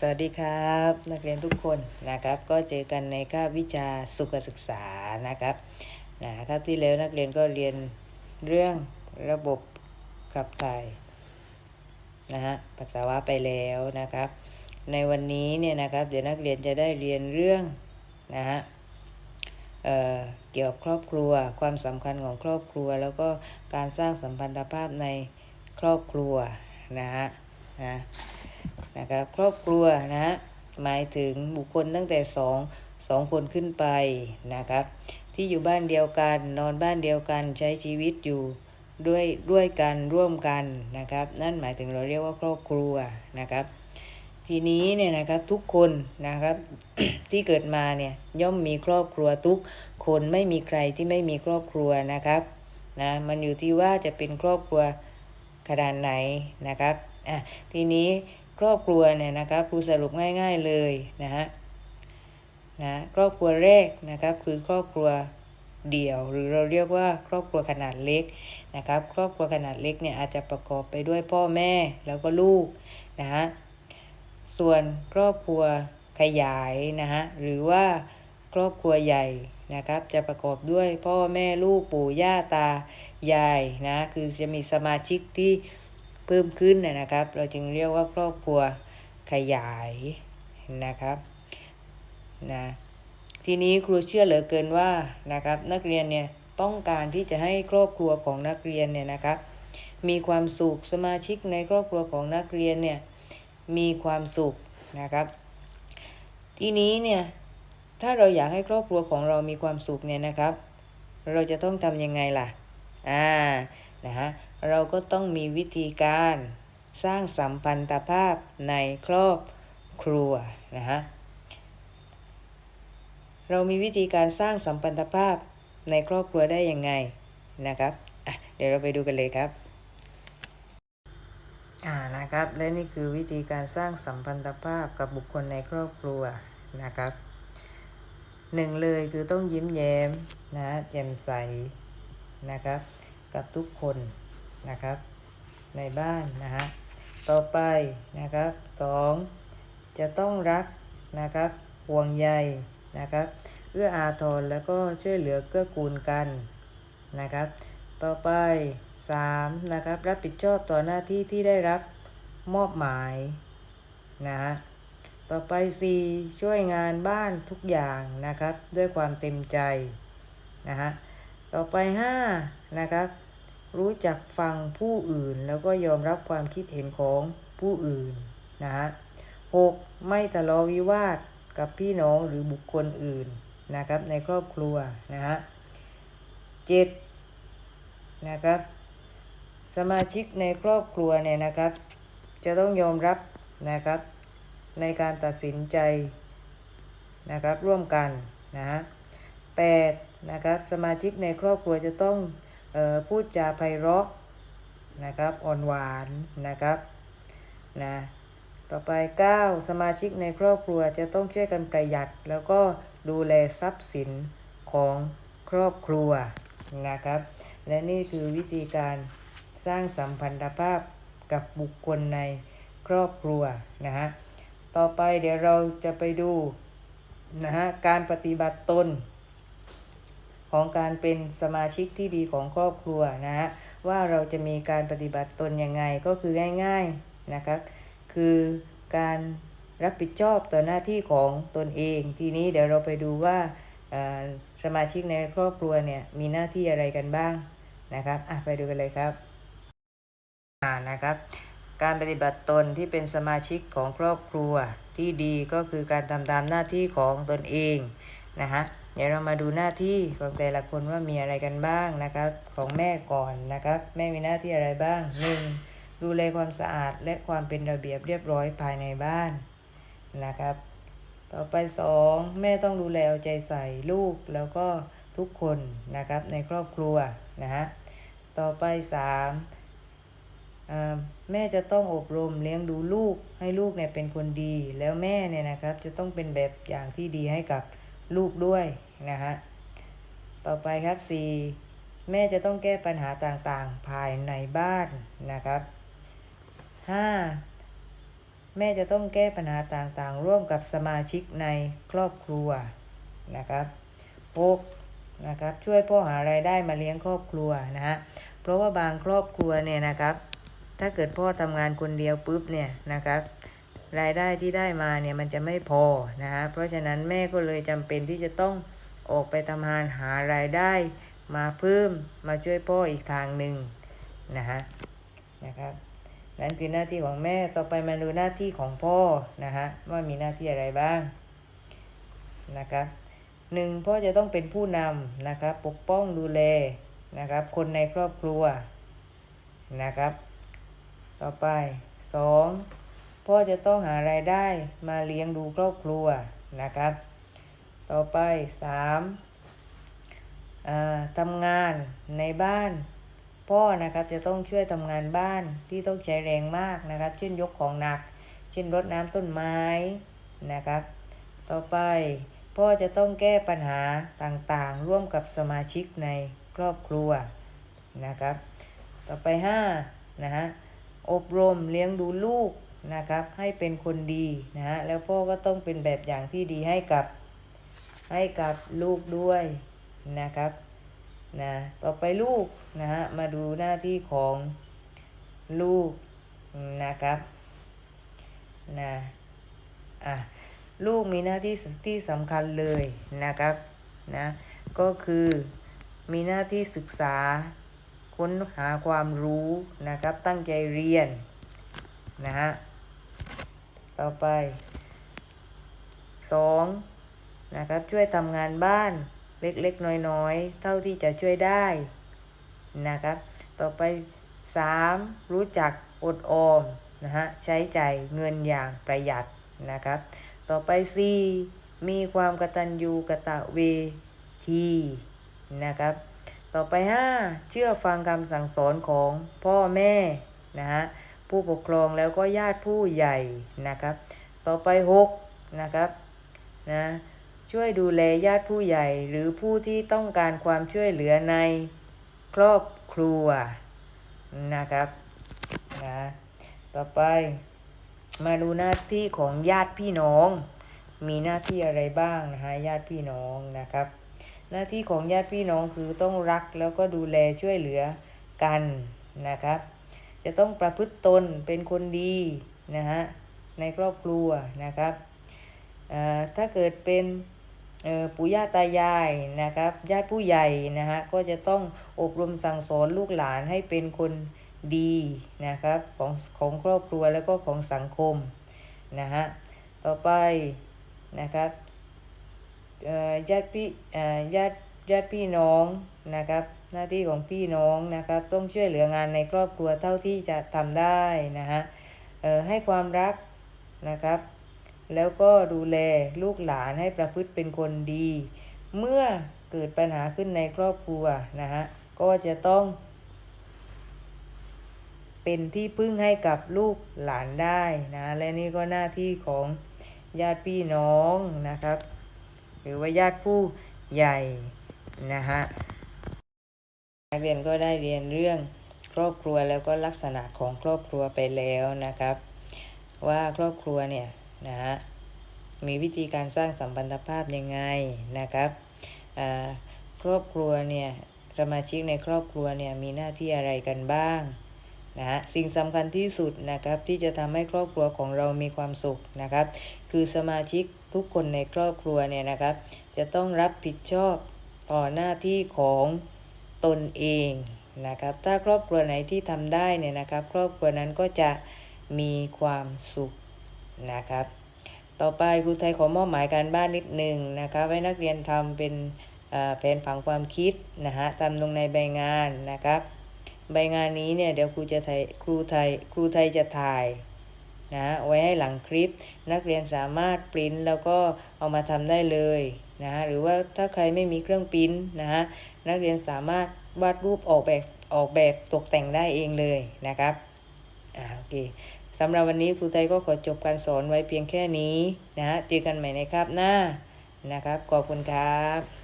สวัสดีครับ นักเรียนทุกคนนะครับ ก็เจอกันในคาบวิชาสุขศึกษานะครับนะครับที่แล้วนักเรียนก็เรียนเรื่องระบบขับถ่ายนะฮะปัสสาวะไปแล้วนะครับ ในวันนี้เนี่ยนะครับ เดี๋ยวนักเรียนจะได้เรียนเรื่องนะฮะเอ่อเกี่ยวกับครอบครัว ความสำคัญของครอบครัว แล้วก็การสร้างสัมพันธภาพในครอบครัวนะฮะนะ นะครับครอบครัวนะ หมายถึงบุคคลตั้งแต่สองสองคนขึ้นไปนะครับ ที่อยู่บ้านเดียวกันนอนบ้านเดียวกันใช้ชีวิตอยู่ด้วยด้วยกันร่วมกันนะครับ นั่นหมายถึงเราเรียกว่าครอบครัวนะครับ ทีนี้เนี่ยนะครับทุกคนนะครับที่เกิดมาเนี่ยย่อมมีครอบครัวทุกคนไม่มีใครที่ไม่มีครอบครัวนะครับนะมันอยู่ที่ว่าจะเป็นครอบครัวขนาดไหนนะครับอะทีนี้ ครอบครัวเนี่ยนะครับครูสรุปง่าย ๆเลยนะฮะนะครอบครัวแรกนะครับคือครอบครัวเดี่ยว หรือเราเรียกว่าครอบครัวขนาดเล็กนะครับ ครอบครัวขนาดเล็กเนี่ยอาจจะประกอบไปด้วยพ่อแม่แล้วก็ลูกนะฮะส่วนครอบครัวขยายนะฮะหรือว่าครอบครัวใหญ่นะครับ จะประกอบด้วยพ่อแม่ลูกปู่ย่าตายายนะคือจะมีสมาชิกที่ เพิ่มขึ้นนะครับ เราจึงเรียกว่าครอบครัวขยายนะครับนะทีนี้ครูเชื่อเหลือเกินว่านะครับนักเรียนเนี่ยต้องการที่จะให้ครอบครัวของนักเรียนเนี่ยนะครับ มีความสุขสมาชิกในครอบครัวของนักเรียนเนี่ยมีความสุขนะครับ ทีนี้เนี่ยถ้าเราอยากให้ครอบครัวของเรามีความสุขเนี่ยนะครับ เราจะต้องทำยังไงล่ะอ่านะฮะ เราก็ต้องมีวิธีการสร้างสัมพันธภาพในครอบครัวนะฮะเรามีวิธีการสร้างสัมพันธภาพในครอบครัวได้ยังไงนะครับเดี๋ยวเราไปดูกันเลยครับอ่านะครับ และนี่คือวิธีการสร้างสัมพันธภาพกับบุคคลในครอบครัวนะครับหนึ่งเลยคือต้องยิ้มแย้มนะแจ่มใสนะครับ กับทุกคน นะครับ ในบ้านนะฮะต่อไปนะครับสองจะต้องรักนะครับห่วงใยนะครับเอื้ออาทรแล้วก็ช่วยเหลือเกื้อกูลกันนะครับ ต่อไป 3 นะครับรับผิดชอบต่อหน้าที่ที่ได้รับมอบหมายนะฮะต่อไป 4 ช่วยงานบ้านทุกอย่างนะครับ ด้วยความเต็มใจนะฮะต่อไป 5 นะครับ รู้จักฟังผู้อื่น แล้วก็ยอมรับความคิดเห็นของผู้อื่นนะฮะหกไม่ทะเลาะวิวาทกับพี่น้องหรือบุคคลอื่นนะครับในครอบครัวนะฮะเจ็ดนะครับสมาชิกในครอบครัวเนี่ยนะครับ จะต้องยอมรับนะครับในการตัดสินใจนะครับร่วมกันนะฮะแปดนะครับสมาชิกในครอบครัวจะต้อง พูดจาไพเราะนะครับอ่อนหวานนะครับนะต่อไป 9 สมาชิกในครอบครัวจะต้องช่วยกันประหยัด แล้วก็ดูแลทรัพย์สินของครอบครัวนะครับ และนี่คือวิธีการสร้างสัมพันธภาพกับบุคคลในครอบครัวนะฮะต่อไปเดี๋ยวเราจะไปดูนะฮะการปฏิบัติตน ของการเป็นสมาชิกที่ดีของครอบครัวนะฮะว่าเราจะมีการปฏิบัติตนยังไงก็คือง่ายๆนะครับ คือการรับผิดชอบต่อหน้าที่ของตนเอง ทีนี้เดี๋ยวเราไปดูว่าสมาชิกในครอบครัวเนี่ยมีหน้าที่อะไรกันบ้างนะครับอะไปดูกันเลยครับอ่านะครับการปฏิบัติตนที่เป็นสมาชิกของครอบครัวที่ดีก็คือการทำตามหน้าที่ของตนเอง นะฮะเดี๋ยวเรามาดูหน้าที่ของแต่ละคนว่ามีอะไรกันบ้างนะครับของแม่ก่อนนะครับแม่มีหน้าที่อะไรบ้างหนึ่งดูแลความสะอาดและความเป็นระเบียบเรียบร้อยภายในบ้านนะครับ ต่อไปสองแม่ต้องดูแลเอาใจใส่ลูกแล้วก็ทุกคนนะครับในครอบครัวนะฮะต่อไปสามแม่จะต้องอบรมเลี้ยงดูลูกให้ลูกเนี่ยเป็นคนดี แล้วแม่เนี่ยนะครับจะต้องเป็นแบบอย่างที่ดีให้กับ ลูกด้วยนะฮะต่อไปครับสี่แม่จะต้องแก้ปัญหาต่างๆ ภายในบ้านนะครับห้าแม่จะต้องแก้ปัญหาต่างๆ ร่วมกับสมาชิกในครอบครัวนะครับหกนะครับช่วยพ่อหารายได้มาเลี้ยงครอบครัวนะฮะเพราะว่าบางครอบครัวเนี่ยนะครับ ถ้าเกิดพ่อทำงานคนเดียวปุ๊บเนี่ยนะครับ รายได้ที่ได้มาเนี่ยมันจะไม่พอนะฮะเพราะฉะนั้นแม่ก็เลยจำเป็นที่จะต้องออกไปทำงานหารายได้มาเพิ่มมาช่วยพ่ออีกทางหนึ่งนะฮะนะครับนั่นคือหน้าที่ของแม่ต่อไปมาดูหน้าที่ของพ่อนะฮะว่ามีหน้าที่อะไรบ้างนะครับหนึ่งพ่อจะต้องเป็นผู้นำนะครับปกป้องดูแลนะครับ คนในครอบครัวนะครับ ต่อไปสอง พ่อจะต้องหารายได้มาเลี้ยงดูครอบครัวนะครับ ต่อไปสามทำงานในบ้าน พ่อนะครับจะต้องช่วยทำงานบ้านที่ต้องใช้แรงมากนะครับ เช่นยกของหนัก เช่นรดน้ำต้นไม้นะครับ ต่อไปพ่อจะต้องแก้ปัญหาต่างๆ ร่วมกับสมาชิกในครอบครัวนะครับ ต่อไป5นะฮะอบรมเลี้ยงดูลูก นะครับ ให้เป็นคนดีนะฮะแล้วพ่อก็ต้องเป็นแบบอย่างที่ดีให้กับให้กับลูกด้วยนะครับนะต่อไปลูกนะฮะมาดูหน้าที่ของลูกนะครับนะอะลูกมีหน้าที่ที่สำคัญเลยนะครับนะก็คือมีหน้าที่ศึกษาค้นหาความรู้นะครับตั้งใจเรียนนะฮะ ต่อไปสองนะครับ ช่วยทำงานบ้านเล็กๆ น้อยๆ เท่าที่จะช่วยได้นะครับ ต่อไปสามรู้จักอดออมนะฮะใช้ใจ่ายเงินอย่างประหยัดนะครับ ต่อไปสี่มีความกตัญญูกะตเวทีนะครับ ต่อไป 5 เชื่อฟังคำสั่งสอนของพ่อแม่นะฮะ ผู้ปกครองแล้วก็ญาติผู้ใหญ่นะครับ ต่อไป6นะครับนะช่วยดูแลญาติผู้ใหญ่หรือผู้ที่ต้องการความช่วยเหลือในครอบครัวนะครับนะต่อไปมาดูหน้าที่ของญาติพี่น้อง มีหน้าที่อะไรบ้างนะฮะญาติพี่น้องนะครับ หน้าที่ของญาติพี่น้องคือต้องรักแล้วก็ดูแลช่วยเหลือกันนะครับ จะต้องประพฤติตนเป็นคนดีนะฮะในครอบครัวนะครับถ้าเกิดเป็นปู่ย่าตายายนะครับญาติผู้ใหญ่นะฮะก็จะต้องอบรมสั่งสอนลูกหลานให้เป็นคนดีนะครับของของครอบครัวแล้วก็ของสังคมนะฮะต่อไปนะครับญาติพี่ญาติญาติพี่น้องนะครับ หน้าที่ของพี่น้องนะครับต้องช่วยเหลืองานในครอบครัวเท่าที่จะทำได้นะฮะให้ความรักนะครับ แล้วก็ดูแลลูกหลานให้ประพฤติเป็นคนดี เมื่อเกิดปัญหาขึ้นในครอบครัวนะฮะก็จะต้อง เป็นที่พึ่งให้กับลูกหลานได้นะและนี่ก็หน้าที่ของญาติพี่น้องนะครับ หรือว่าญาติผู้ใหญ่นะฮะ นักเรียนก็ได้เรียนเรื่องครอบครัวแล้วก็ลักษณะของครอบครัวไปแล้วนะครับ ว่าครอบครัวเนี่ยนะฮะมีวิธีการสร้างสัมพันธภาพยังไงนะครับครอบครัวเนี่ยสมาชิกในครอบครัวเนี่ยมีหน้าที่อะไรกันบ้างนะฮะสิ่งสำคัญที่สุดนะครับที่จะทำให้ครอบครัวของเรามีความสุขนะครับ คือสมาชิกทุกคนในครอบครัวเนี่ยนะครับ จะต้องรับผิดชอบต่อหน้าที่ของ ตนเองนะครับ ถ้าครอบครัวไหนที่ทำได้เนี่ยนะครับ ครอบครัวนั้นก็จะมีความสุขนะครับ ต่อไปครูไทยขอมอบหมายการบ้านนิดหนึ่งนะครับให้นักเรียนทำเป็นแผนผังความคิดนะฮะทำลงในใบงานนะครับ ใบงานนี้เนี่ยเดี๋ยวครูจะไทยครูไทยครูไทยจะถ่ายนะไว้ให้หลังคลิป นักเรียนสามารถปริ้นแล้วก็เอามาทำได้เลย นะหรือว่าถ้าใครไม่มีเครื่องปริ้นนะนักเรียนสามารถวาดรูปออกแบบออกแบบตกแต่งได้เองเลยนะครับอ่าโอเคสำหรับวันนี้ครูไทยก็ขอจบการสอนไว้เพียงแค่นี้นะฮะเจอกันใหม่ในคาบหน้านะครับขอบคุณครับ